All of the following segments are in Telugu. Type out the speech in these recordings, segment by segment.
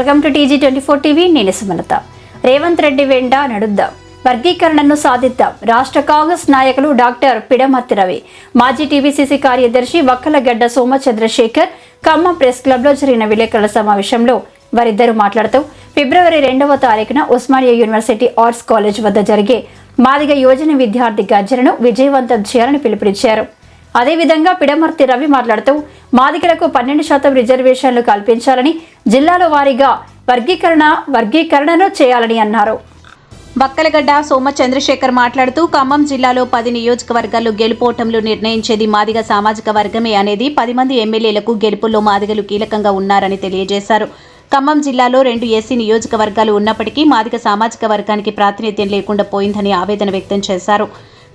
Welcome to TG twenty four TV నేను సుమలత. రేవంత్ రెడ్డి వెంట నడుద్దాం. వర్గీకరణను సాధిద్దాం. రాష్ట్ర కాంగ్రెస్ నాయకులు డాక్టర్ పిడమర్తి రవి మాజీ టీవీసీసీ కార్యదర్శి వక్కలగడ్డ సోమ చంద్రశేఖర్ ఖమ్మం ప్రెస్ క్లబ్లో జరిగిన విలేకరుల సమావేశంలో వారిద్దరూ మాట్లాడుతూ ఫిబ్రవరి రెండవ తారీఖున ఉస్మానియా యూనివర్సిటీ ఆర్ట్స్ కాలేజ్ వద్ద జరిగే మాదిగ యోజన విద్యార్థి గర్జనను విజయవంతం చేయాలని పిలుపునిచ్చారు. అదేవిధంగా పిడమర్తి రవి మాట్లాడుతూ మాదిగలకు పన్నెండు శాతం రిజర్వేషన్లు కల్పించాలని జిల్లాల వారీగా వర్గీకరణ వర్గీకరణను చేయాలని అన్నారు. బక్కలగడ్డ సోమ చంద్రశేఖర్ మాట్లాడుతూ ఖమ్మం జిల్లాలో పది నియోజకవర్గాల్లో గెలుపోటంలు నిర్ణయించేది మాదిగ సామాజిక వర్గమే అనేది పది మంది ఎమ్మెల్యేలకు గెలుపుల్లో మాదిగలు కీలకంగా ఉన్నారని తెలియజేశారు. ఖమ్మం జిల్లాలో రెండు ఎస్సీ నియోజకవర్గాలు ఉన్నప్పటికీ మాదిగ సామాజిక వర్గానికి ప్రాతినిధ్యం లేకుండా పోయిందని ఆవేదన వ్యక్తం చేశారు.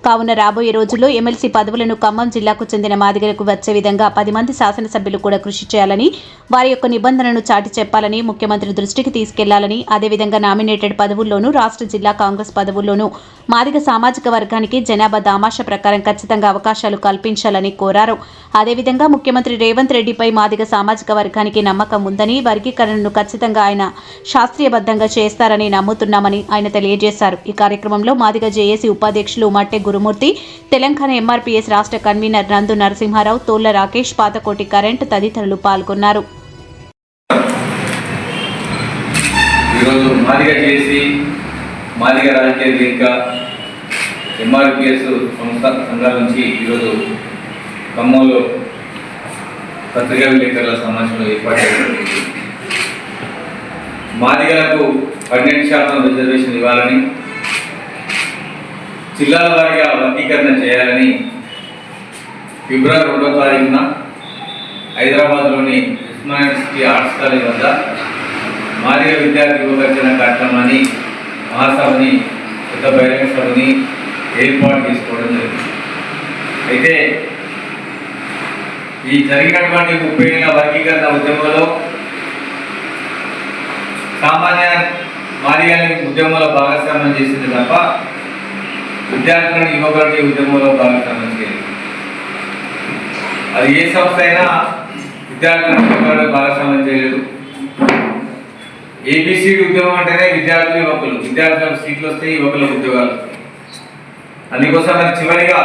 కావున రాబోయే రోజుల్లో ఎమ్మెల్సీ పదవులను ఖమ్మం జిల్లాకు చెందిన మాదిగలకు వచ్చే విధంగా పది మంది శాసనసభ్యులు కూడా కృషి చేయాలని వారి యొక్క నిబంధనను చాటి చెప్పాలని ముఖ్యమంత్రి దృష్టికి తీసుకెళ్ళాలని అదేవిధంగా నామినేటెడ్ పదవుల్లోనూ రాష్ట్ర జిల్లా కాంగ్రెస్ పదవుల్లోనూ మాదిగ సామాజిక వర్గానికి జనాభా దామాష ప్రకారం ఖచ్చితంగా అవకాశాలు కల్పించాలని కోరారు. అదేవిధంగా ముఖ్యమంత్రి రేవంత్ రెడ్డిపై మాదిగ సామాజిక వర్గానికి నమ్మకం ఉందని వర్గీకరణను ఖచ్చితంగా ఆయన శాస్త్రీయబద్ధంగా చేస్తారని నమ్ముతున్నామని ఆయన తెలియజేశారు. ఈ కార్యక్రమంలో మాదిగ జేఏసీ ఉపాధ్యక్షులు మట్టె గురుమూర్తి తెలంగాణ ఎంఆర్పీఎస్ రాష్ట్ర కన్వీనర్ నందు నరసింహారావు తోళ్ళ రాకేష్ పాతకోటి కరెంట్ తదితరులు పాల్గొన్నారు. ఈరోజు మాదిగ చేసి మాదిగ రాజకీయ వేదిక ఎంఆర్పిఎస్ సంస్థ సంఘాల నుంచి ఈరోజు ఖమ్మంలో పత్రికా విలేకరుల సమావేశంలో ఏర్పాటు మాదిగలకు పన్నెండు శాతం రిజర్వేషన్ ఇవ్వాలని జిల్లాల వారిగా వర్గీకరణ చేయాలని ఫిబ్రవరి రెండో తారీఖున హైదరాబాద్లోని ఉస్మానియా ఆర్ట్స్ కాలేజ్ వద్ద మాదిగ విద్యార్థి యువగర్జన కార్యక్రమాన్ని మహాసభని పెద్ద బహిరంగ సభని ఏర్పాటు చేసుకోవడం జరిగింది. అయితే ఈ జరిగినటువంటి ముప్పై ఏళ్ళ వర్గీకరణ ఉద్యమంలో సామాన్య మాదిగాన్ని ఉద్యమంలో భాగస్వామ్యం చేసింది తప్ప విద్యార్థులను యువకులని ఉద్యమంలో భాగస్వామ్యం అది ఏ సంస్థ అయినా విద్యార్థులను యువకులను భాగస్వామ్యం చేయలేదు. ఏబిసి ఉద్యమం అంటేనే విద్యార్థులు యువకులు. విద్యార్థులకు సీట్లు వస్తే యువకులకు ఉద్యోగాలు. అందుకోసం మరి చివరిగా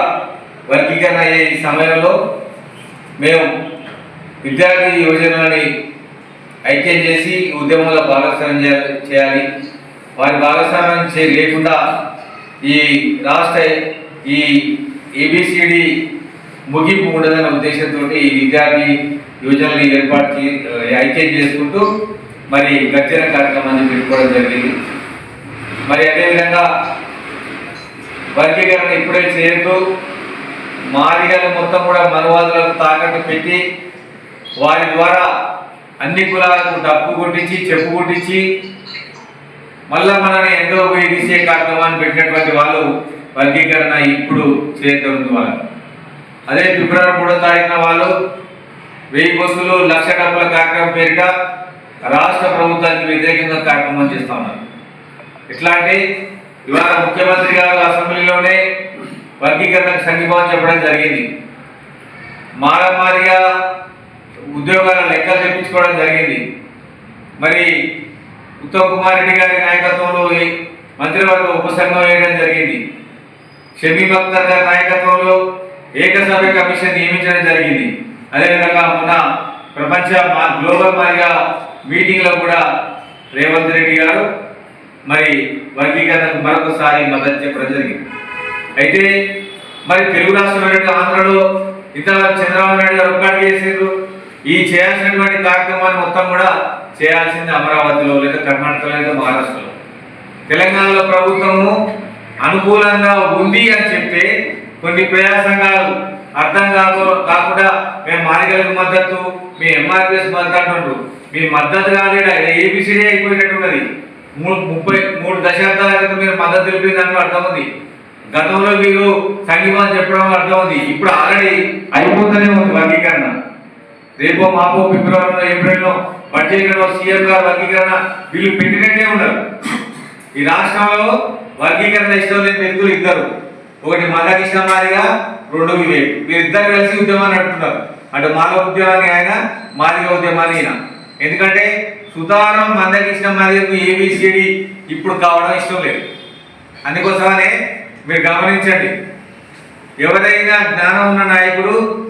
వర్గీకరణ అయ్యే ఈ సమయంలో మేము విద్యార్థి యువజనులని ఐక్యం చేసి ఉద్యమంలో భాగస్వామ్యం చేయాలి చేయాలి. వారి భాగస్వామ్యం చే లేకుండా ఈ రాష్ట్ర ఈ ఏబిసిడి ముగింపు ఉండదన్న ఉద్దేశంతో ఈ విద్యార్థి యోజనలు ఏర్పాటు చే ఐక్యం చేసుకుంటూ మరి గర్జన కార్యక్రమాన్ని పెట్టుకోవడం జరిగింది. మరి అదేవిధంగా వర్గీకరణ ఇప్పుడే చేయొద్దు మాదిగలు మొత్తం కూడా మనవాదులకు తాకట్టు పెట్టి వారి ద్వారా అన్ని కులాలకు డప్పు కొట్టించి చెప్పు కొట్టించి మళ్ళా మనని ఎంతో ఉపయోగించే కార్యక్రమాన్ని పెట్టినటువంటి వాళ్ళు వర్గీకరణ ఇప్పుడు చేయడం వాళ్ళు అదే ఫిబ్రవరి మూడో తారీఖున వాళ్ళు వెయ్యి బస్సులు లక్ష డబ్బుల కార్యక్రమం పేరిట రాష్ట్ర ప్రభుత్వానికి వ్యతిరేకంగా కార్యక్రమం చేస్తా ఉన్నారు. ఇట్లాంటి ఇవాళ ముఖ్యమంత్రి గారు అసెంబ్లీలోనే వర్గీకరణకు సంఘీభావం చెప్పడం జరిగింది. మారమారిగా ఉద్యోగాల లెక్కలు చెప్పించుకోవడం జరిగింది. మరి ఉత్తమ్ కుమార్ రెడ్డి గారి నాయకత్వంలో మంత్రివర్గ ఉపసంఘం వేయడం జరిగింది. షమీమ్ అఖ్తర్ గారి నాయకత్వంలో ఏకసభ్య కమిషన్ నియమించడం జరిగింది. అదేవిధంగా మొన్న ప్రపంచ మా గ్లోబల్ మారిగా మీటింగ్లో కూడా రేవంత్ రెడ్డి గారు మరి వర్గీకరణకు మరొకసారి మద్దతు చెప్పడం జరిగింది. అయితే మరి తెలుగు రాష్ట్రం ఆంధ్రలో ఇతర చంద్రబాబు నాయుడు గారు ఒక్కటి చేసారు ఈ చేయాల్సినటువంటి కార్యక్రమాన్ని మొత్తం కూడా చేయాల్సింది అమరావతిలో లేదా కర్ణాటకలో లేదా మహారాష్ట్రలో. తెలంగాణలో ప్రభుత్వము అనుకూలంగా ఉంది అని చెప్తే కొన్ని ప్రజా సంఘాలు అర్థం కాదు కాకుండా మేము మాదిగలకు మద్దతు మీ ఎంఆర్పిఎస్ మద్దతు అంటుండ్రు. మీ మద్దతు కాదు ఏబిసిడి అయిపోయినట్టున్నది. మూడు ముప్పై మూడు దశాబ్దాల క్రితం మీరు మద్దతు తెలిపిన దాంట్లో అర్థం ఉంది గతంలో మీరు సంగీమం చెప్పడం అర్థం ఉంది ఇప్పుడు ఆల్రెడీ అయిపోతూనే ఉంది వర్గీకరణ. రేపో మాపో ఫిబ్రవరిలో ఏప్రిల్లో బడ్జెట్లో సీఎం గారు వర్గీకరణ వీళ్ళు పెట్టినట్టే ఉన్నారు. ఈ రాష్ట్రంలో వర్గీకరణ ఇష్టం లేని వ్యక్తులు ఇద్దరు. ఒకటి మల్లకృష్ణ మాదిగా రెండు వివేక్. వీరిద్దరు కలిసి ఉద్యమాన్ని నడుపుతున్నారు. అంటే మాల ఉద్యమాన్ని ఆయన మాదిగ ఉద్యమాన్ని ఈయన. ఎందుకంటే సుతారం మందకృష్ణ మరియు ఏబిసిడి ఇప్పుడు కావడం ఇష్టం లేదు. అందుకోసమనే మీరు గమనించండి. ఎవరైనా జ్ఞానం ఉన్న నాయకుడు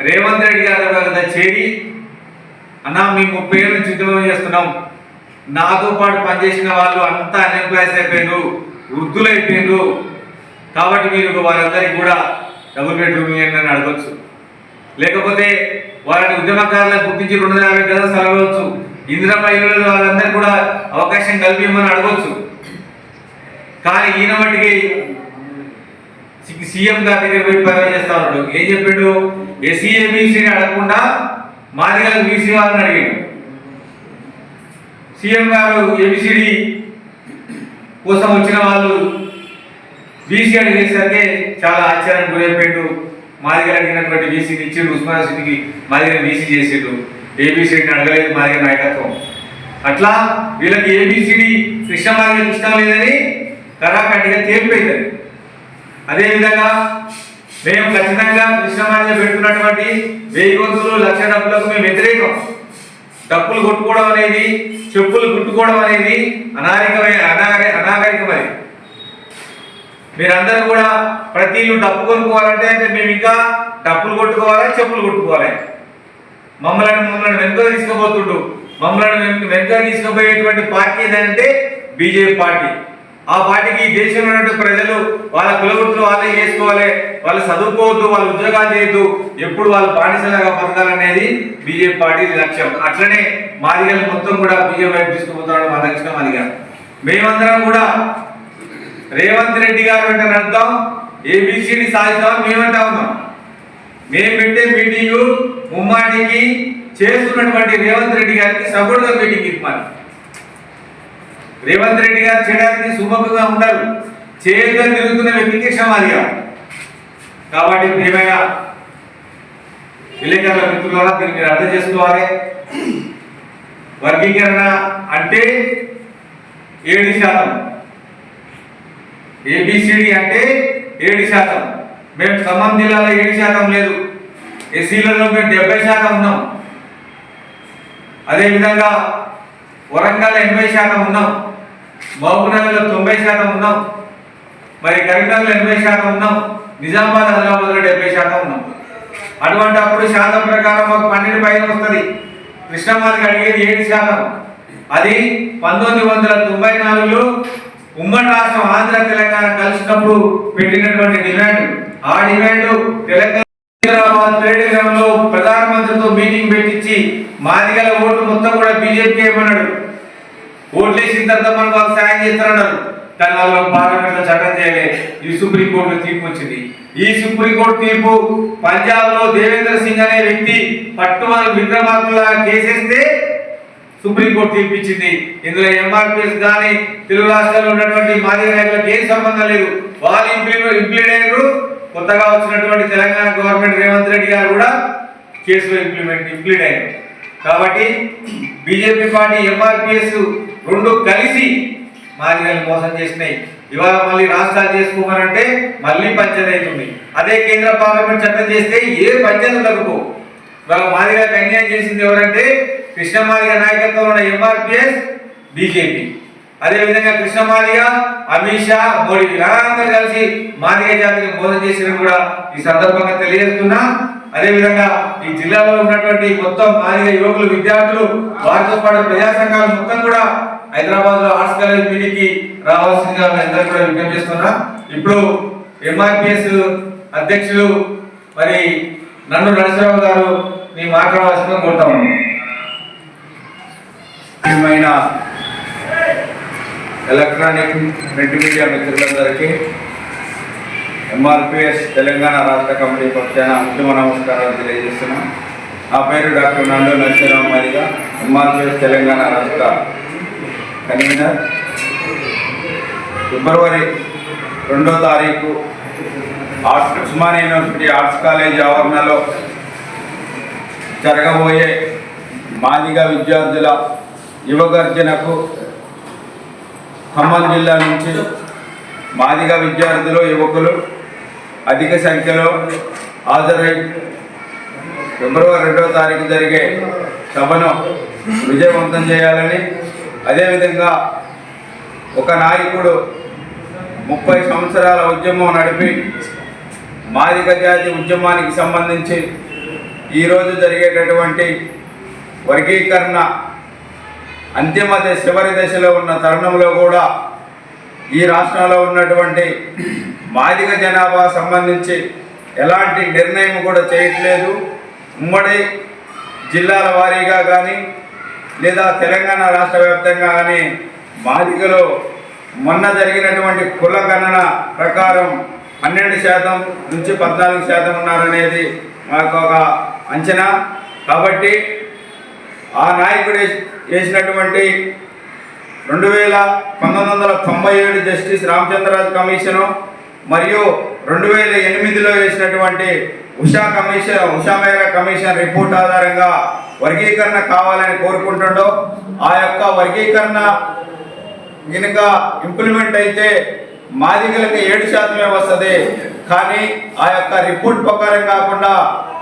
రేవంత్ రెడ్డి గారి చేరి అన్న మీ ముప్పై ఏళ్ళు నుంచి చేస్తున్నాం. నాతో పాటు పనిచేసిన వాళ్ళు అంతా అన్ఎంప్లాయ్స్ అయిపోయారు వృద్ధులైపోయారు కాబట్టి మీరు వారందరికీ కూడా డబుల్ బెడ్రూమ్ ఇవ్వండి అని అడగచ్చు. లేకపోతే వారిని ఉద్యమకారులను గుర్తించి రెండు వందల యాభై గదులు సెలవచ్చు ఇందిరమ్మ ఇళ్ళు వాళ్ళందరికీ కూడా అవకాశం కల్పించమని అడగవచ్చు కానీ ఈయన మట్టికి సీఎం గారి దగ్గర పోయి పని చేస్తా ఉన్నాడు. ఏం చెప్పిండు? ఎస్సీ ఏబీసీని అడగకుండా మాదిగల బీసీ వాళ్ళని అడిగాడు. సీఎం గారు ఏబిసిడి కోసం వచ్చిన వాళ్ళు బీసీ అడిగేసరికి చాలా ఆశ్చర్యానికి గురైపోయాడు. మాదిగలు అడిగినటువంటి బీసీని ఇచ్చిండు. ఉస్మాన్ సిటీకి మాదిగ బీసీ చేసిండు. ఏబిసిడిని అడగలేదు మాదిగ నాయకత్వం. అట్లా వీళ్ళకి ఏబిసిడి కృష్ణ మాదిగకి ఇష్టం లేదని కరాఖండిగా తేలిపోయిందని అదేవిధంగా మేము ఖచ్చితంగా కృష్ణమార్గ పెడుతున్నటువంటి వెయ్యి గొంతులు లక్ష డబ్బులకు మేము వ్యతిరేకం. డబ్బులు కొట్టుకోవడం అనేది చెప్పులు కుట్టుకోవడం అనేది అనాగరికమైన అనాగరి అనాగరికమది. మీరందరూ కూడా ప్రతి ఇల్లు డబ్బు కొనుక్కోవాలంటే అంటే మేము ఇంకా డబ్బులు కొట్టుకోవాలి చెప్పులు కొట్టుకోవాలి. మమ్మల్ని మమ్మల్ని వెనుక తీసుకుపోతుండు మమ్మల్ని వెనుక- వెనుక తీసుకుపోయేటువంటి పార్టీ ఏదంటే బీజేపీ పార్టీ. ఆ పార్టీకి ఈ దేశంలో ప్రజలు వాళ్ళ కులవృత్తులు వాళ్ళే చేసుకోవాలి వాళ్ళు చదువుకోవద్దు వాళ్ళు ఉద్యోగాలు చేయొద్దు ఎప్పుడు వాళ్ళు బానిసలాగా బతకాలనేది బీజేపీ పార్టీ లక్ష్యం. అట్లనే మాదిగలు మొత్తం కూడా బీజేపీ వైపు తీసుకుపోతున్నాడు మా దక్షిణ మాదిగ. మేమందరం కూడా రేవంత్ రెడ్డి గారు వెంట ఏ ఏబిసిడి సాధిస్తాం మేమంటా ఉన్నాం. మేము పెట్టే మీటింగ్ ముమ్మాటికి చేస్తున్నటువంటి రేవంత్ రెడ్డి గారికి సపోర్ట్గా మీటింగ్ ఇవ్వాలి. రేవంత్ రెడ్డి గారు చేయడానికి సుముఖంగా ఉండరు. చేయగా తిరుగుతున్న వ్యక్తికి క్షమాదిగా కాబట్టి ప్రియమైన విలేకరుల మిత్రులారా దీన్ని మీరు అర్థం చేసుకోవాలి. వర్గీకరణ అంటే ఏడు శాతం. ఏబిసిడి అంటే ఏడు శాతం. మేము ఖమ్మం జిల్లాలో ఏడు శాతం లేదు. ఎస్సీలలో మేము డెబ్బై శాతం ఉన్నాం. అదేవిధంగా వరంగల్ ఎనభై శాతం ఉన్నాం. మహబూబ్నగర్లో తొంభై శాతం ఉన్నాం. మరి కరీంనగర్లో ఎనభై శాతం ఉన్నాం. నిజామాబాద్ హైదరాబాద్లో డెబ్బై శాతం ఉన్నాం. అటువంటి అప్పుడు శాతం ప్రకారం మాకు పన్నెండు పైన వస్తుంది. కృష్ణమాదికి అడిగేది ఏడు శాతం. అది పంతొమ్మిది వందల తొంభై నాలుగులో ఉమ్మడి రాష్ట్రం ఆంధ్ర తెలంగాణ కలిసినప్పుడు పెట్టినటువంటి డిమాండ్. ఆ డిమాండ్ తెలంగాణ హైదరాబాద్ ప్రధానమంత్రితో మీటింగ్ పెట్టించి మాదిగల ఓటు మొత్తం కూడా బీజేపీ ఏమన్నాడు ఓట్లు వేసిన తర్వాత మనం వాళ్ళు సాయం చేస్తారన్నారు. కానీ వాళ్ళు పార్లమెంట్లో చట్టం చేయలే. ఈ సుప్రీంకోర్టు తీర్పు వచ్చింది. ఈ సుప్రీంకోర్టు తీర్పు పంజాబ్లో దేవేంద్ర సింగ్ అనే వ్యక్తి పట్టుమల విక్రమార్కుల కేసేస్తే సుప్రీంకోర్టు తీర్పు ఇచ్చింది. ఇందులో ఎంఆర్పిఎస్ కానీ తెలుగు రాష్ట్రాల్లో ఉన్నటువంటి మాజీ నాయకులకు ఏం సంబంధం లేదు. వాళ్ళు ఇంప్లీమెంట్ ఇంప్లీడ్ అయ్యారు. కొత్తగా వచ్చినటువంటి తెలంగాణ గవర్నమెంట్ రేవంత్ రెడ్డి గారు కూడా కేసులో ఇంప్లిమెంట్ ఇంప్లీడ్ అయ్యారు. కాబట్టి బీజేపీ పార్టీ ఎంఆర్పిఎస్ రెండు కలిసి మాదిగల్ని మోసం చేసినాయి. ఇవాళ మళ్ళీ రాష్ట్రాలు చేసుకోమనంటే మళ్ళీ పంచాయతీ అవుతుంది. అదే కేంద్ర పార్లమెంట్ చట్టం చేస్తే ఏ పంచాయతీ తగ్గుకో ఇవాళ మాదిగలకు అన్యాయం చేసింది ఎవరంటే కృష్ణ మాదిగ నాయకత్వంలో ఉన్న ఎంఆర్పిఎస్ బీజేపీ. అదేవిధంగా కృష్ణ మాదిగ అమిత్ షా మోడీ వీళ్ళందరూ కలిసి మాదిగ జాతిని మోసం చేసిన కూడా ఈ సందర్భంగా తెలియజేస్తున్నా. అదేవిధంగా ఈ జిల్లాలో ఉన్నటువంటి మొత్తం మాదిగ యువకులు విద్యార్థులు వారితో పాటు ప్రజా సంఘాలు మొత్తం కూడా హైదరాబాద్లో ఆర్ట్స్ కాలేజ్ మీటింగ్ రావాల్సిందిగా అందరూ కూడా విజ్ఞప్తి చేస్తున్నా. ఇప్పుడు ఎంఆర్పిఎస్ అధ్యక్షులు మరి నన్ను నరసరావు గారు మీ మాట్లాడవలసిందిగా కోరుతాము ముఖ్యమైన ఎలక్ట్రానిక్ ప్రింట్ మీడియా మిత్రులందరికీ ఎంఆర్పిఎస్ తెలంగాణ రాష్ట్ర కమిటీ పక్షాన ఉద్యమ నమస్కారాలు తెలియజేస్తున్నాం. నా పేరు డాక్టర్ నండు నరసింహరావు మరిగా ఎంఆర్పిఎస్ తెలంగాణ రాష్ట్ర కన్వీనర్. ఫిబ్రవరి రెండో తారీఖు arts Osman university arts college ఆవరణలో జరగబోయే మాదిగ విద్యార్థుల యువగర్జనకు ఖమ్మం జిల్లా నుంచి మాదిగ విద్యార్థులు యువకులు అధిక సంఖ్యలో హాజరై ఫిబ్రవరి రెండో తారీఖు జరిగే సభను విజయవంతం చేయాలని అదేవిధంగా ఒక నాయకుడు ముప్పై సంవత్సరాల ఉద్యమం నడిపి మాదిక జాతి ఉద్యమానికి సంబంధించి ఈరోజు జరిగేటటువంటి వర్గీకరణ అంతిమ దశ చివరి దశలో ఉన్న తరుణంలో కూడా ఈ రాష్ట్రంలో ఉన్నటువంటి మాదిక జనాభా సంబంధించి ఎలాంటి నిర్ణయం కూడా చేయట్లేదు. ఉమ్మడి జిల్లాల వారీగా కానీ లేదా తెలంగాణ రాష్ట్ర వ్యాప్తంగా కానీ మాదిగలో మొన్న జరిగినటువంటి కుల గణన ప్రకారం పన్నెండు శాతం నుంచి పద్నాలుగు శాతం ఉన్నారనేది మాకు ఒక అంచనా. కాబట్టి ఆ నాయకుడు వేసినటువంటి రెండు వేల పంతొమ్మిది వందల తొంభై ఏడు జస్టిస్ రామచంద్రరాజు కమిషను మరియు రెండు వేల ఎనిమిదిలో వేసినటువంటి ఉషా కమిషన్ ఉషా మేరా కమిషన్ రిపోర్ట్ ఆధారంగా వర్గీకరణ కావాలని కోరుకుంటుండో ఆ యొక్క వర్గీకరణ కనుక ఇంప్లిమెంట్ అయితే మాదిగలకు ఏడు శాతమే వస్తుంది. కానీ ఆ యొక్క రిపోర్ట్ ప్రకారం కాకుండా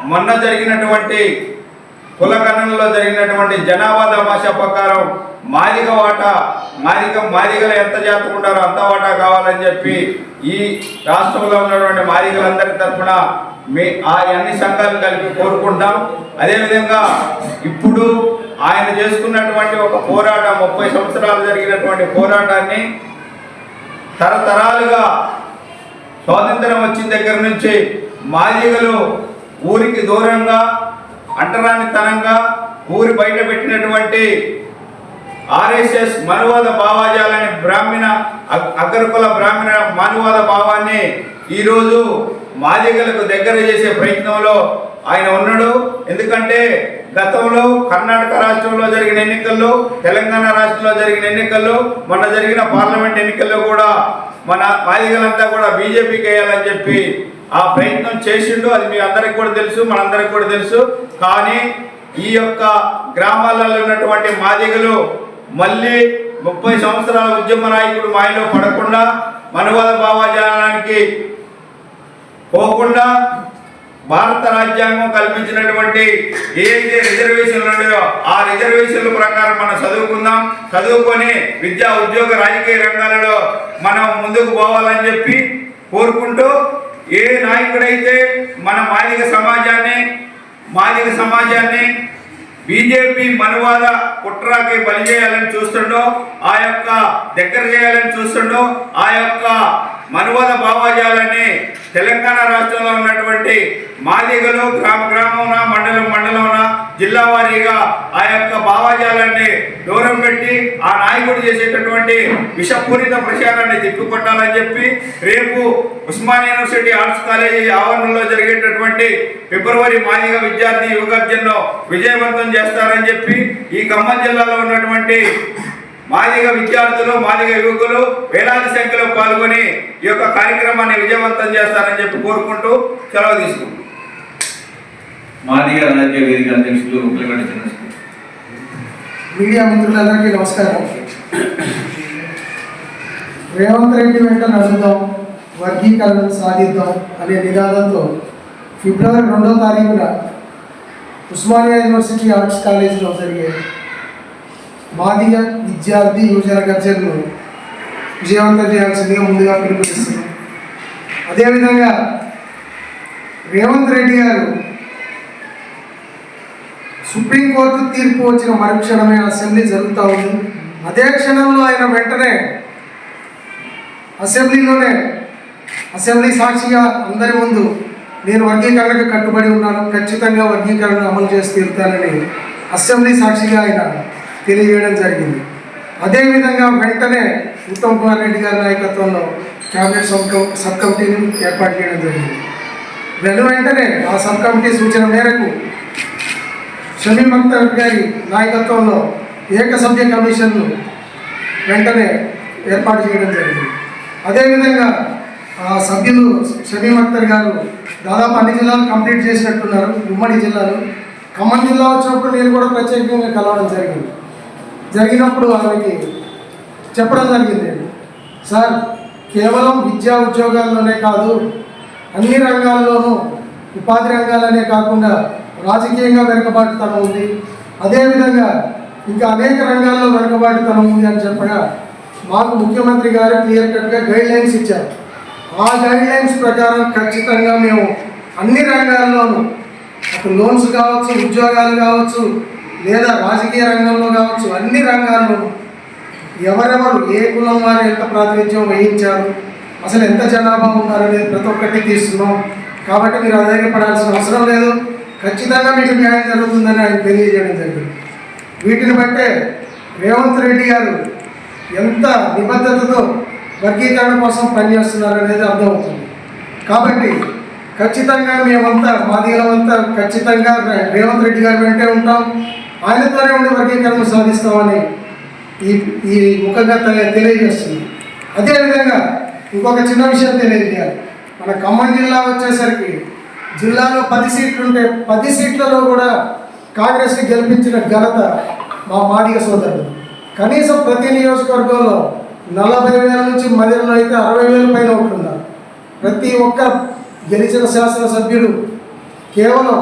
మొన్న జరిగినటువంటి కుల జరిగినటువంటి జనాభా తమాషా ప్రకారం మాదిగ వాటా మాదిగ మాదిగలు ఎంత జాతకు ఉంటారో అంత వాటా కావాలని చెప్పి ఈ రాష్ట్రంలో ఉన్నటువంటి మాదిగలందరి తరఫున మీ ఆ అన్ని సంఘాలు కలిపి కోరుకుంటాం. అదేవిధంగా ఇప్పుడు ఆయన చేసుకున్నటువంటి ఒక పోరాటం ముప్పై సంవత్సరాలు జరిగినటువంటి పోరాటాన్ని తరతరాలుగా స్వాతంత్రం వచ్చిన దగ్గర నుంచి మాదిగలు ఊరికి దూరంగా అంటరానితనంగా ఊరి బయట పెట్టినటువంటి ఆర్ఎస్ఎస్ మనువాద భావాజాలని బ్రాహ్మణ అగ్- అగ్రకుల బ్రాహ్మణ మనువాద భావాన్ని ఈరోజు మాదిగలకు దగ్గర చేసే ప్రయత్నంలో ఆయన ఉన్నాడు. ఎందుకంటే గతంలో కర్ణాటక రాష్ట్రంలో జరిగిన ఎన్నికల్లో తెలంగాణ రాష్ట్రంలో జరిగిన ఎన్నికల్లో మొన్న జరిగిన పార్లమెంట్ ఎన్నికల్లో కూడా మన మాదిగలంతా కూడా బీజేపీకి వేయాలని చెప్పి ఆ ప్రయత్నం చేసిండు. అది మీ అందరికి కూడా తెలుసు మనందరికి కూడా తెలుసు. కానీ ఈ యొక్క గ్రామాలలో ఉన్నటువంటి మాదిగలు మళ్ళీ ముప్పై సంవత్సరాల ఉద్యమ నాయకుడు మాయలో పడకుండా మనవాద భావాజాలానికి పోకుండా భారత రాజ్యాంగం కల్పించినటువంటి ఏదైతే రిజర్వేషన్లు ఉన్నాయో ఆ రిజర్వేషన్ల ప్రకారం మనం చదువుకుందాం. చదువుకొని విద్యా ఉద్యోగ రాజకీయ రంగాలలో మనం ముందుకు పోవాలని చెప్పి కోరుకుంటూ ఏ నాయకుడైతే మన మాదిగ సమాజాన్ని మాదిగ సమాజాన్ని బీజేపీ మనువాద కుట్రాకి బలి చేయాలని చూస్తుండో ఆ యొక్క దగ్గర చేయాలని చూస్తుండో ఆ యొక్క మనువాద భావాజాలని తెలంగాణ రాష్ట్రంలో ఉన్నటువంటి మాదిగలు గ్రామ గ్రామమున మండలం మండలమున జిల్లా వారీగా ఆ యొక్క భావాజాలాన్ని దూరం పెట్టి ఆ నాయకుడు చేసేటటువంటి విషపూరిత ప్రచారాన్ని తిప్పికొట్టాలని చెప్పి రేపు ఉస్మాన్ యూనివర్సిటీ ఆర్ట్స్ కాలేజీ ఆవరణలో జరిగేటటువంటి ఫిబ్రవరి మాదిగ విద్యార్థి యువగర్జన్ను విజయవంతం చేస్తారని చెప్పి ఈ ఖమ్మం జిల్లాలో ఉన్నటువంటి మాదిగ విద్యార్థులు మాదిగ యువకులు వేలాది సంఖ్యలో పాల్గొని ఈ యొక్క కార్యక్రమాన్ని విజయవంతం చేస్తారని చెప్పి కోరుకుంటూ సెలవు తీసుకుంటాం మాదిగ వేదిక అధ్యక్షులు మీడియా మిత్రులందరికీ నమస్కారం. రేవంత్ రెడ్డి వెంట నడుద్దాం వర్గీకరణను సాధిద్దాం అనే నినాదంతో ఫిబ్రవరి రెండో తారీఖున ఉస్మానియా యూనివర్సిటీ ఆర్ట్స్ కాలేజీలో జరిగే మాదిగ విద్యార్థి యువజన గర్జనను విజయవంతం చేయాల్సిందిగా ముందుగా పిలుపునిస్తున్నాం. అదేవిధంగా రేవంత్ రెడ్డి గారు సుప్రీంకోర్టు తీర్పు వచ్చిన మరుక్షణమే అసెంబ్లీ జరుగుతూ ఉంది. అదే క్షణంలో ఆయన వెంటనే అసెంబ్లీలోనే అసెంబ్లీ సాక్షిగా అందరి ముందు నేను వర్గీకరణకు కట్టుబడి ఉన్నాను. ఖచ్చితంగా వర్గీకరణ అమలు చేసి తీరుతానని అసెంబ్లీ సాక్షిగా ఆయన తెలియజేయడం జరిగింది. అదేవిధంగా వెంటనే ఉత్తమ్ కుమార్ రెడ్డి గారి నాయకత్వంలో క్యాబినెట్ సబ్ కమి- సబ్ కమిటీని ఏర్పాటు చేయడం జరిగింది. వెను వెంటనే ఆ సబ్ కమిటీ సూచన మేరకు షమీమ్ అఖ్తర్ గారి నాయకత్వంలో ఏకసభ్య కమిషన్ను వెంటనే ఏర్పాటు చేయడం జరిగింది. అదేవిధంగా ఆ సభ్యులు షమీమ్ అఖ్తర్ గారు దాదాపు అన్ని జిల్లాలు కంప్లీట్ చేసినట్టున్నారు. ఉమ్మడి జిల్లాలు ఖమ్మం జిల్లా వచ్చినప్పుడు నేను కూడా ప్రత్యేకంగా కలవడం జరిగింది. జరిగినప్పుడు ఆమెకి చెప్పడం జరిగింది. సార్ కేవలం విద్యా ఉద్యోగాల్లోనే కాదు అన్ని రంగాల్లోనూ ఉపాధి రంగాలనే కాకుండా రాజకీయంగా వెనుకబాటుతనం ఉంది. అదేవిధంగా ఇంకా అనేక రంగాల్లో వెనుకబాటుతనం ఉంది అని చెప్పగా మాకు ముఖ్యమంత్రి గారు క్లియర్ కట్గా గైడ్ లైన్స్ ఇచ్చారు. ఆ గైడ్ లైన్స్ ప్రకారం ఖచ్చితంగా మేము అన్ని రంగాల్లోనూ లోన్స్ కావచ్చు ఉద్యోగాలు కావచ్చు లేదా రాజకీయ రంగంలో కావచ్చు అన్ని రంగాల్లో ఎవరెవరు ఏ కులం వారు ఎంత ప్రాతినిధ్యం వహించారు అసలు ఎంత జనాభా ఉన్నారనేది ప్రతి ఒక్కటి తీస్తున్నాం. కాబట్టి మీరు అధైర్యపడాల్సిన అవసరం లేదు. ఖచ్చితంగా మీకు న్యాయం జరుగుతుందని ఆయన తెలియజేయడం జరిగింది. వీటిని బట్టే రేవంత్ రెడ్డి గారు ఎంత నిబద్ధతతో వర్గీకరణ కోసం పనిచేస్తున్నారనేది అర్థమవుతుంది. కాబట్టి ఖచ్చితంగా మేమంతా మాదిగలమంతా ఖచ్చితంగా రేవంత్ రెడ్డి గారి వెంటే ఉంటాం. ఆయనతోనే ఉండి వర్గీకరణ సాధిస్తామని ఈ ఈ ముఖంగా తెలియజేస్తుంది. అదేవిధంగా ఇంకొక చిన్న విషయం తెలియజేయాలి. మన ఖమ్మం జిల్లా వచ్చేసరికి జిల్లాలో పది సీట్లు ఉంటే పది సీట్లలో కూడా కాంగ్రెస్ని గెలిపించిన ఘనత మా మాదిగ సోదరుడు. కనీసం ప్రతి నియోజకవర్గంలో నలభై వేల నుంచి మధ్యలో అయితే అరవై వేల పైన ఉంటున్నారు ప్రతి ఒక్క గెలిచిన శాసనసభ్యుడు కేవలం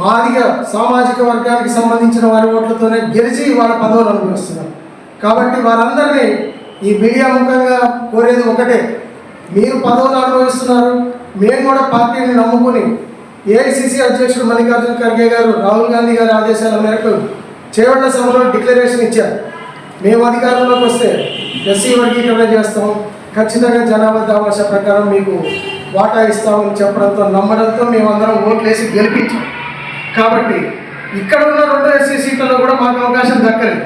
మాదిగ సామాజిక వర్గానికి సంబంధించిన వారి ఓట్లతోనే గెలిచి వాళ్ళ పదవులు అనుభవిస్తున్నారు. కాబట్టి వారందరినీ ఈ మీడియా ముఖంగా కోరేది ఒకటే మీరు పదవులు అనుభవిస్తున్నారు మేము కూడా పార్టీని నమ్ముకుని ఏఐసిసి అధ్యక్షుడు మల్లికార్జున ఖర్గే గారు రాహుల్ గాంధీ గారి ఆదేశాల మేరకు చేవళ్ళ సభలో డిక్లరేషన్ ఇచ్చారు. మేము అధికారంలోకి వస్తే ఎస్సీ వర్గీకరణ చేస్తాం. ఖచ్చితంగా జనాభా దావాస ప్రకారం మీకు వాటా ఇస్తామని చెప్పడంతో నమ్మడంతో మేమందరం ఓట్లేసి గెలిపించాం. కాబట్టి ఇక్కడ ఉన్న రెండు ఎస్సీ సీట్లలో కూడా మాకు అవకాశం దక్కలేదు.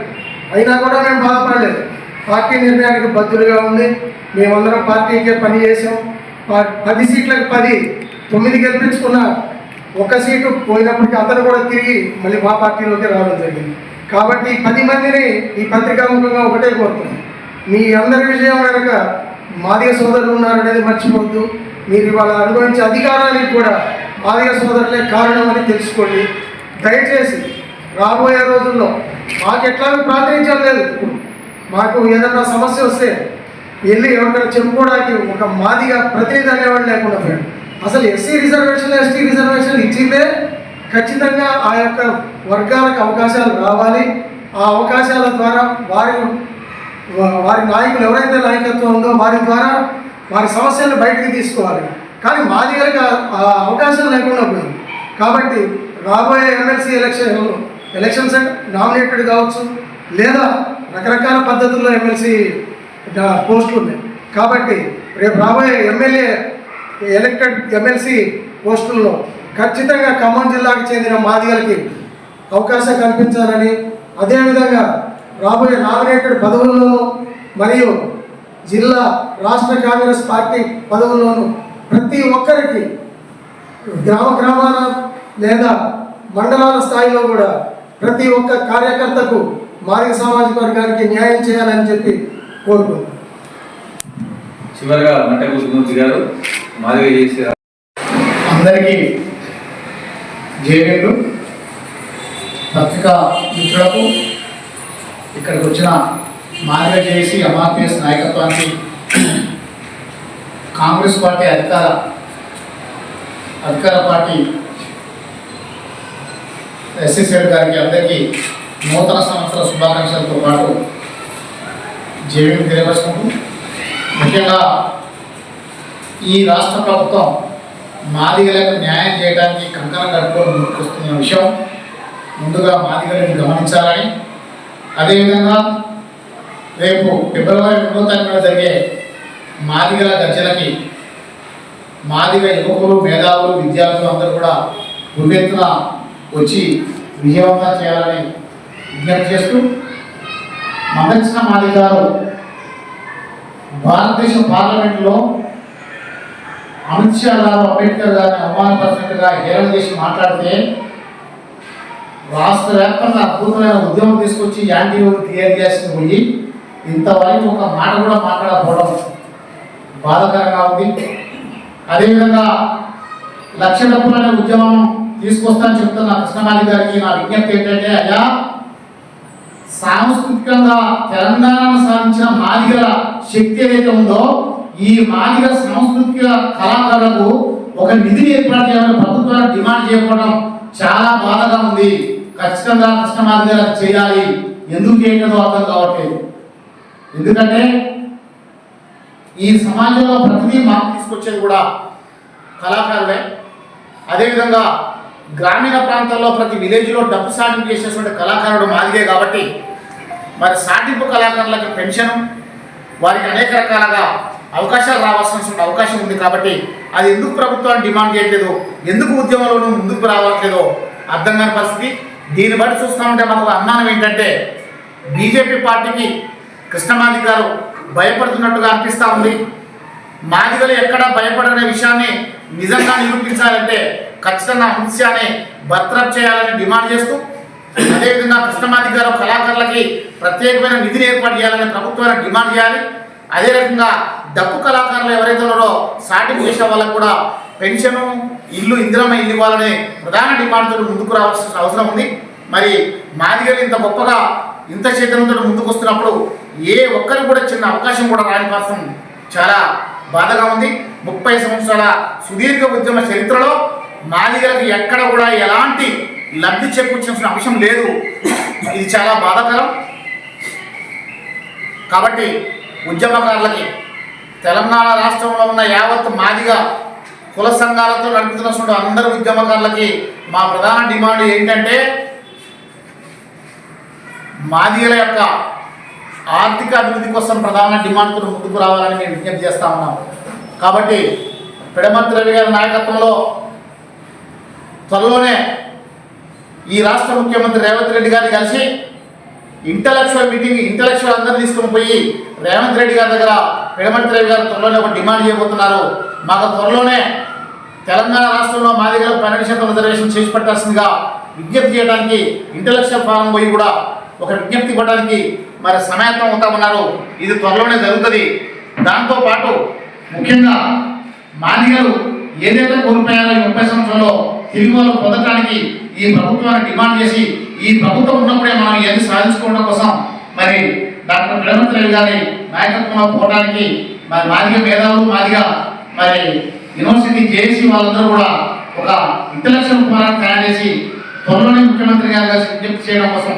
అయినా కూడా మేము బాధపడలేదు. పార్టీ నిర్ణయానికి బద్దులుగా ఉంది మేమందరం పార్టీకే పని చేసాం ప- పది సీట్లకు పది తొమ్మిది గెలిపించుకున్న ఒక సీటు పోయినప్పటికీ అతను కూడా తిరిగి మళ్ళీ మా పార్టీలోకి రావడం జరిగింది. కాబట్టి ఈ పది మందిని ఈ పత్రికాముఖంగా ఒకటే కోరుతున్నాం. మీ అందరి విజయం కనుక మాదిగ సోదరులు ఉన్నారనేది మర్చిపోవద్దు. మీరు ఇవాళ అనుభవించే అధికారానికి కూడా మాదిగ సోదరులే కారణం అని తెలుసుకోండి. దయచేసి రాబోయే రోజుల్లో మాకు ఎట్లాగో ప్రాతినిధ్యం లేదు. మాకు ఏదన్నా సమస్య వస్తే వెళ్ళి ఎవరికైనా చెప్పుకోవడానికి ఒక మాదిగా ప్రతినిధి అనేవాడు లేకుండా పోయాడు. అసలు ఎస్సీ రిజర్వేషన్ ఎస్టీ రిజర్వేషన్ ఇచ్చిందే ఖచ్చితంగా ఆ యొక్క వర్గాలకు అవకాశాలు రావాలి. ఆ అవకాశాల ద్వారా వారి వారి నాయకులు ఎవరైతే నాయకత్వం ఉందో వారి ద్వారా వారి సమస్యలను బయటకు తీసుకోవాలి. కానీ మాదిగలకు ఆ- అవకాశం లేకుండా పోయింది. కాబట్టి రాబోయే ఎమ్మెల్సీ ఎలక్షన్ ఎలక్షన్స్ నామినేటెడ్ కావచ్చు లేదా రకరకాల పద్ధతుల్లో ఎమ్మెల్సీ పోస్టులు ఉన్నాయి. కాబట్టి రేపు రాబోయే ఎమ్మెల్యే ఎలక్టెడ్ ఎమ్మెల్సీ పోస్టుల్లో ఖచ్చితంగా ఖమ్మం జిల్లాకు చెందిన మాదిగలకి అవకాశం కల్పించాలని అదేవిధంగా రాబోయే నామినేటెడ్ పదవుల్లోనూ మరియు జిల్లా రాష్ట్ర కాంగ్రెస్ పార్టీ పదవుల్లోనూ ప్రతి ఒక్కరికి గ్రామ గ్రామాల లేదా మండలాల స్థాయిలో కూడా ప్రతి ఒక్క కార్యకర్తకు మాదిగ సామాజిక వర్గానికి న్యాయం చేయాలని చెప్పి కోరుకుంటున్నాను. చివరిగా మంట గురుమూర్తి గారు మాదిరి చేసి అందరికీ జేబీలు పత్రికా మిత్రులకు ఇక్కడికి వచ్చిన మార్గజేసి ఎంఆర్పిఎస్ నాయకత్వానికి కాంగ్రెస్ పార్టీ అధికార అధికార పార్టీ ఎస్ఎస్ఎల్ గారికి అందరికీ నూతన సంవత్సర శుభాకాంక్షలతో పాటు జేవీని తెలియపరుచుకుంటూ ముఖ్యంగా ఈ రాష్ట్ర ప్రభుత్వం మాదిగలకు న్యాయం చేయడానికి కంకణం కట్టుకొని ముందుకొస్తున్న విషయం ముందుగా మాదిగలను గమనించాలని అదేవిధంగా రేపు ఫిబ్రవరి రెండో తారీఖున జరిగే మాదిగల గర్జనకి మాదిగ యువకులు మేధావులు విద్యార్థులు అందరూ కూడా ఉవ్వెత్తున వచ్చి విజయవంతం చేయాలని విజ్ఞప్తి చేస్తూ మందకృష్ణ మాదిగ గారు భారతదేశ పార్లమెంట్లో అమిత్ షా గారు అంబేద్కర్ గారిని అవమానపరిచినట్టుగా హేళన చేసి మాట్లాడితే రాష్ట్ర వ్యాప్తంగా అద్భుతమైన ఉద్యమం తీసుకొచ్చి యాంటీ క్లియర్ చేసి పోయి ఇంతవరకు ఒక మాట కూడా మాట్లాడకపోవడం బాధాకరంగా ఉంది. అదేవిధంగా లక్ష డబ్బులనే ఉద్యమం తీసుకొస్తానని చెప్తున్న కృష్ణమాలి గారికి నా విజ్ఞప్తి ఏంటంటే అయ్యా సాంస్కృతికంగా తెలంగాణను సాధించిన మాదిగల శక్తి ఏదైతే ఉందో ఈ మాదిగ సాంస్కృతిక కళాకారులకు ఒక నిధిని ఏర్పాటు చేయాలని ప్రభుత్వాన్ని డిమాండ్ చేయకపోవడం చాలా బాధగా ఉంది. ఖచ్చితంగా కృష్ణమాది గారు చేయాలి. ఎందుకు చేయటదో అర్థం కావట్లేదు. ఎందుకంటే ఈ సమాజంలో ప్రతిదీ మార్పు తీసుకొచ్చేది కూడా కళాకారులే. అదేవిధంగా గ్రామీణ ప్రాంతాల్లో ప్రతి విలేజ్లో డబ్బు సాటింపు చేసేటువంటి కళాకారుడు మాదిగే కాబట్టి మరి సాటింపు కళాకారులకి పెన్షన్ వారికి అనేక రకాలుగా అవకాశాలు రావాల్సిన అవకాశం ఉంది కాబట్టి అది ఎందుకు ప్రభుత్వాన్ని డిమాండ్ చేయట్లేదు? ఎందుకు ఉద్యమంలోనూ ముందుకు రావట్లేదో అర్థం కాని పరిస్థితి. దీన్ని బట్టి చూస్తామంటే మనకు అనుమానం ఏంటంటే బీజేపీ పార్టీకి కృష్ణమాది గారు భయపడుతున్నట్టుగా అనిపిస్తూ ఉంది. మాదిగలు ఎక్కడా భయపడనే విషయాన్ని నిజంగా నిరూపించాలంటే ఖచ్చితంగా అంశాన్ని బర్తరఫ్ చేయాలని డిమాండ్ చేస్తూ అదేవిధంగా కృష్ణమాది గారు కళాకారులకి ప్రత్యేకమైన నిధిని ఏర్పాటు చేయాలని ప్రభుత్వాన్ని డిమాండ్ చేయాలి. అదే రకంగా డప్పు కళాకారులు ఎవరైతే ఉన్నారో సాటింపు చేసే వాళ్ళకు కూడా పెన్షను ఇల్లు ఇందిరమ్మ ఇల్లు ఇవ్వాలనే ప్రధాన డిమాండ్తో ముందుకు రావాల్సిన అవసరం ఉంది. మరి మాదిగలు ఇంత గొప్పగా ఇంత చైతన్యంతో ముందుకు వస్తున్నప్పుడు ఏ ఒక్కరికి కూడా చిన్న అవకాశం కూడా రాని కోసం చాలా బాధగా ఉంది. ముప్పై సంవత్సరాల సుదీర్ఘ ఉద్యమ చరిత్రలో మాదిగలకు ఎక్కడ కూడా ఎలాంటి లబ్ధి చేకూర్చాల్సిన అంశం లేదు. ఇది చాలా బాధాకరం. కాబట్టి ఉద్యమకారులకి తెలంగాణ రాష్ట్రంలో ఉన్న యావత్ మాదిగా కుల సంఘాలతో నడుపుతున్న అందరు ఉద్యమకారులకి మా ప్రధాన డిమాండ్ ఏంటంటే మాదిగల యొక్క ఆర్థిక అభివృద్ధి కోసం ప్రధాన డిమాండ్తో ముందుకు రావాలని మేము విజ్ఞప్తి చేస్తా ఉన్నాం. కాబట్టి పిడమర్తి రవి గారి నాయకత్వంలో త్వరలోనే ఈ రాష్ట్ర ముఖ్యమంత్రి రేవంత్ రెడ్డి గారిని కలిసి ఇంటలెక్చువల్ మీటింగ్ ఇంటలెక్చువల్ అందరిని తీసుకుని పోయి రేవంత్ రెడ్డి గారి దగ్గర పిడమర్తి రవి గారు త్వరలోనే ఒక డిమాండ్ చేయబోతున్నారు. మాకు త్వరలోనే తెలంగాణ రాష్ట్రంలో మాదిగల పన్నెండు శాతం రిజర్వేషన్ చేసి పెట్టాల్సిందిగా విజ్ఞప్తి చేయడానికి ఇంటలెక్చువల్ ఫారం పోయి కూడా ఒక విజ్ఞప్తి ఇవ్వడానికి మరి సమాయత్తం అవుతామన్నారు. ఇది త్వరలోనే జరుగుతుంది. దాంతో పాటు ముఖ్యంగా మాదిగలు ఏదైతే కోల్పోయారో ముప్పై సంవత్సరంలో తిరిగి వాళ్ళు పొందడానికి ఈ ప్రభుత్వాన్ని డిమాండ్ చేసి ఈ ప్రభుత్వం ఉన్నప్పుడే మనం ఇవన్నీ సాధించుకోవడం కోసం మరి డాక్టర్ రేవంత్ రెడ్డి గారి నాయకత్వంలో పోవడానికి మరి మాదిగ మేధావులు మాదిగ మరి యూనివర్సిటీ చేసి వాళ్ళందరూ కూడా ఒక ఇంటలెక్చువల్ పోరాటం తయారు చేసి త్వరలోనే ముఖ్యమంత్రి గారు కలిసి విజ్ఞప్తి చేయడం కోసం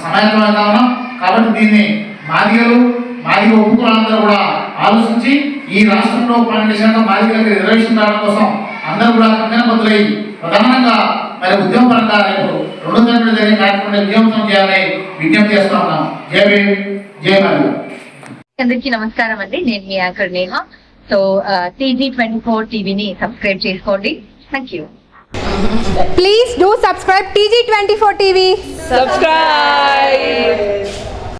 సమాయత్తమవుతా కావడం కాబట్టి దీన్ని మాదిగలు మాదిగ ఉపకులందరూ కూడా ఆలోచించి ఈ రాష్ట్రంలో పన్నెండు శాతం మాదిగలకు రిజర్వేషన్ రావడం కోసం అందరూ కూడా కంగనబద్దులై ప్రధానంగా మరి ఉద్యమపరంగా రేపు రెండు తరగతి జరిగే కార్యక్రమాన్ని విజయవంతం చేయాలని విజ్ఞప్తి చేస్తా ఉన్నాం. జై భీమ్ జై మాదిగ. అందరికీ నమస్కారం అండి. నేను మీ anchor Neha. So TG twenty four టీవీని సబ్స్క్రైబ్ చేసుకోండి thank you Please do subscribe TG24 TV. subscribe